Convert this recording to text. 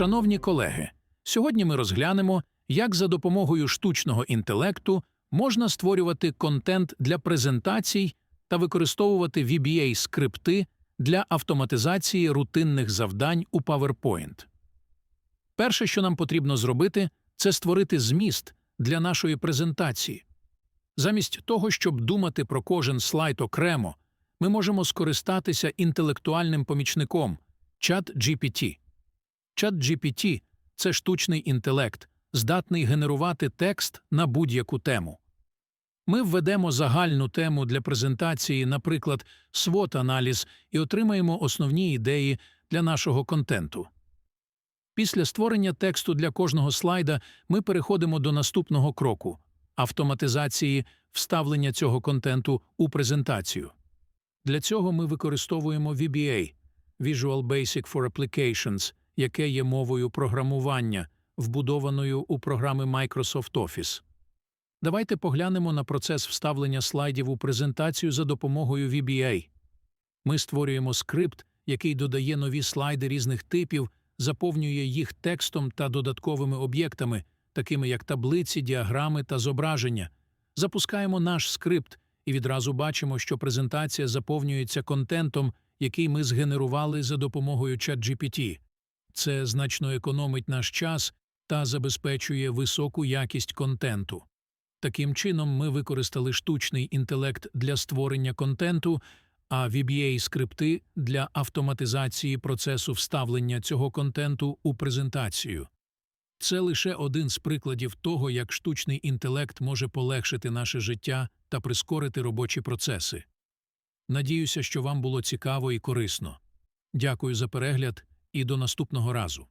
Шановні колеги, сьогодні ми розглянемо, як за допомогою штучного інтелекту можна створювати контент для презентацій та використовувати VBA-скрипти для автоматизації рутинних завдань у PowerPoint. Перше, що нам потрібно зробити, це створити зміст для нашої презентації. Замість того, щоб думати про кожен слайд окремо, ми можемо скористатися інтелектуальним помічником ChatGPT. ChatGPT – це штучний інтелект, здатний генерувати текст на будь-яку тему. Ми введемо загальну тему для презентації, наприклад, SWOT-аналіз, і отримаємо основні ідеї для нашого контенту. Після створення тексту для кожного слайда ми переходимо до наступного кроку – автоматизації вставлення цього контенту у презентацію. Для цього ми використовуємо VBA – Visual Basic for Applications, яке є мовою програмування, вбудованою у програми Microsoft Office. Давайте поглянемо на процес вставлення слайдів у презентацію за допомогою VBA. Ми створюємо скрипт, який додає нові слайди різних типів, заповнює їх текстом та додатковими об'єктами, такими як таблиці, діаграми та зображення. Запускаємо наш скрипт і відразу бачимо, що презентація заповнюється контентом, який ми згенерували за допомогою ChatGPT. Це значно економить наш час та забезпечує високу якість контенту. Таким чином, ми використали штучний інтелект для створення контенту, а VBA-скрипти для автоматизації процесу вставлення цього контенту у презентацію. Це лише один з прикладів того, як штучний інтелект може полегшити наше життя та прискорити робочі процеси. Надіюся, що вам було цікаво і корисно. Дякую за перегляд і до наступного разу.